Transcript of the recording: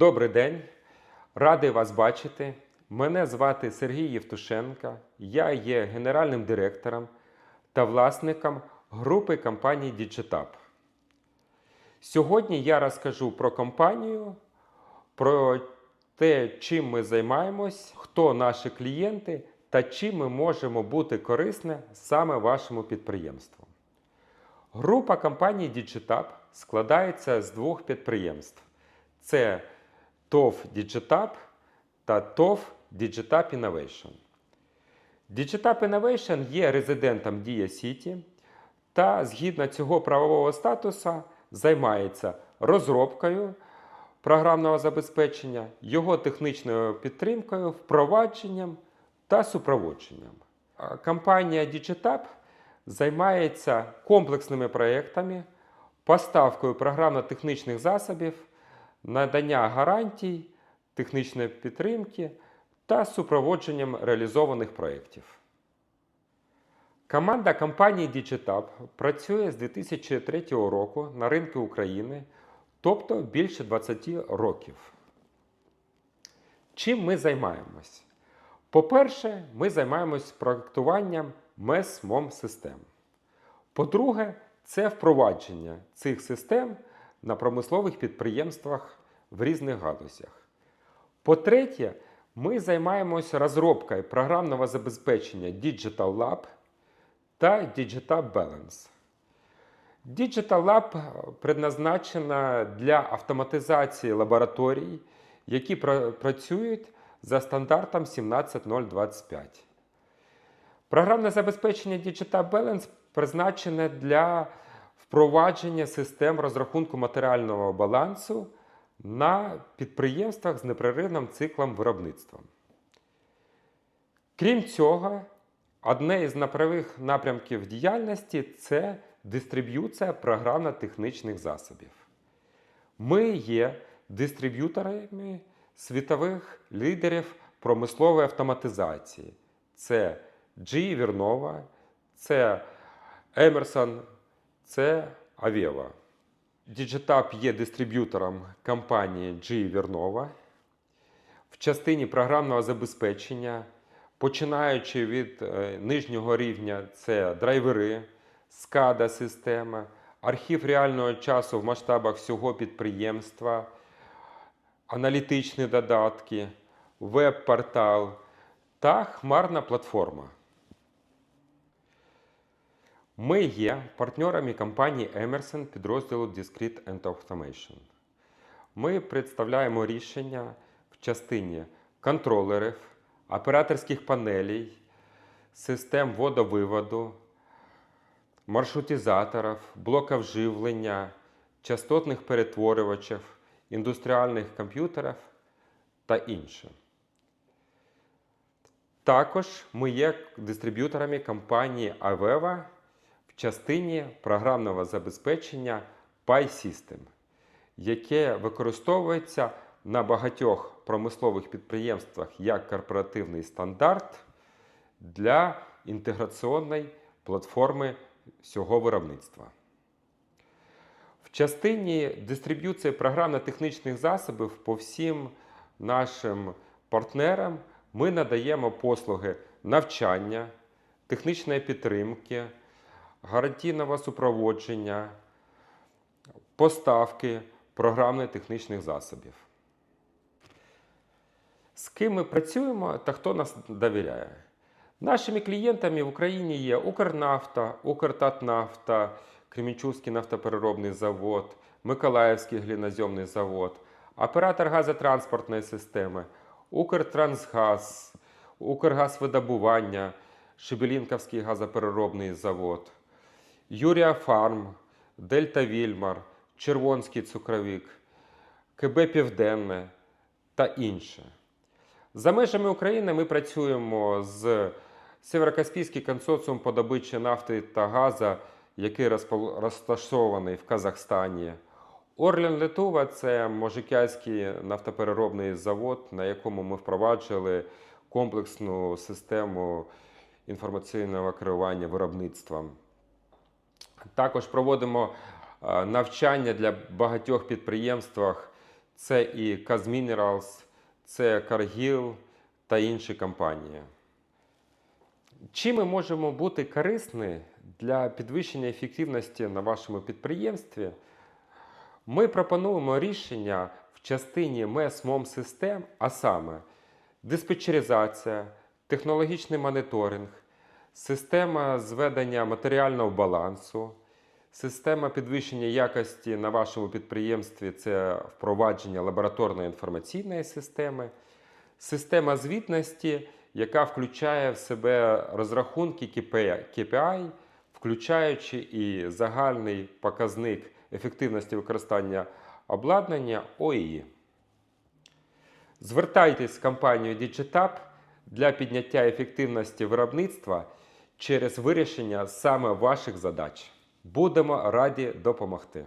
Добрий день, радий вас бачити. Мене звати Сергій Євтушенко. Я є генеральним директором та власником групи компанії Digitab. Сьогодні я розкажу про компанію, про те, чим ми займаємось, хто наші клієнти та чим ми можемо бути корисні саме вашому підприємству. Група компанії Digitab складається з двох підприємств: це ТОВ Digitab та ТОВ Digitab Innovation. Digitab Innovation є резидентом Дія Сіті та згідно цього правового статусу займається розробкою програмного забезпечення, його технічною підтримкою, впровадженням та супроводженням. Компанія Digitab займається комплексними проєктами, поставкою програмно-технічних засобів, надання гарантій, технічної підтримки та супроводженням реалізованих проєктів. Команда компанії Digitab працює з 2003 року на ринку України, тобто більше 20 років. Чим ми займаємось? По-перше, ми займаємось проектуванням MES mom систем. По-друге, це впровадження цих систем на промислових підприємствах в різних галузях. По-третє, ми займаємось розробкою програмного забезпечення Digital Lab та Digital Balance. Digital Lab предназначена для автоматизації лабораторій, які працюють за стандартом 17025. Програмне забезпечення Digital Balance призначене для впровадження систем розрахунку матеріального балансу на підприємствах з непреривним циклом виробництва. Крім цього, одне із направих напрямків діяльності це дистриб'юція програмно-технічних засобів. Ми є дистриб'юторами світових лідерів промислової автоматизації. Це GE Vernova, це Emerson, це Aveva. Digitab є дистриб'ютором компанії GE Vernova. В частині програмного забезпечення, починаючи від е, нижнього рівня, це драйвери, SCADA система, архів реального часу в масштабах всього підприємства, аналітичні додатки, веб-портал та хмарна платформа. Ми є партнерами компанії Emerson підрозділу Discrete and Automation. Ми представляємо рішення в частині контролерів, операторських панелей, систем водовиводу, маршрутизаторів, блоків живлення, частотних перетворювачів, індустріальних комп'ютерів та інше. Також ми є дистриб'юторами компанії Aveva частині програмного забезпечення PySystem, яке використовується на багатьох промислових підприємствах як корпоративний стандарт для інтеграційної платформи всього виробництва. В частині дистриб'юції програмно-технічних засобів по всім нашим партнерам ми надаємо послуги навчання, технічної підтримки, гарантійного супроводження, поставки програмно-технічних засобів. З ким ми працюємо та хто нас довіряє? Нашими клієнтами в Україні є Укрнафта, Укртатнафта, Кремінчуцький нафтопереробний завод, Миколаївський гліноземний завод, оператор газотранспортної системи, Укртрансгаз, Укргазвидобування, Шебелінківський газопереробний завод, Юрія Фарм, Дельта Вільмар, Червонський цукровик, КБ Південне та інше. За межами України ми працюємо з Сєвєрокаспійський консорціум по добичі нафти та газу, який розташований в Казахстані. Орлен Литова це Можикянський нафтопереробний завод, на якому ми впроваджували комплексну систему інформаційного керування виробництвом. Також проводимо е, навчання для багатьох підприємствах це і Minerals, це Cargill та інші компанії. Чим ми можемо бути корисні для підвищення ефективності на вашому підприємстві? Ми пропонуємо рішення в частині МЕС-МОМ систем, а саме диспетчеризація, технологічний моніторинг, система зведення матеріального балансу, система підвищення якості на вашому підприємстві це впровадження лабораторної інформаційної системи, система звітності, яка включає в себе розрахунки KPI, включаючи і загальний показник ефективності використання обладнання ОІ. Звертайтесь в компанію Digitab для підняття ефективності виробництва через вирішення саме ваших задач. Будемо раді допомогти.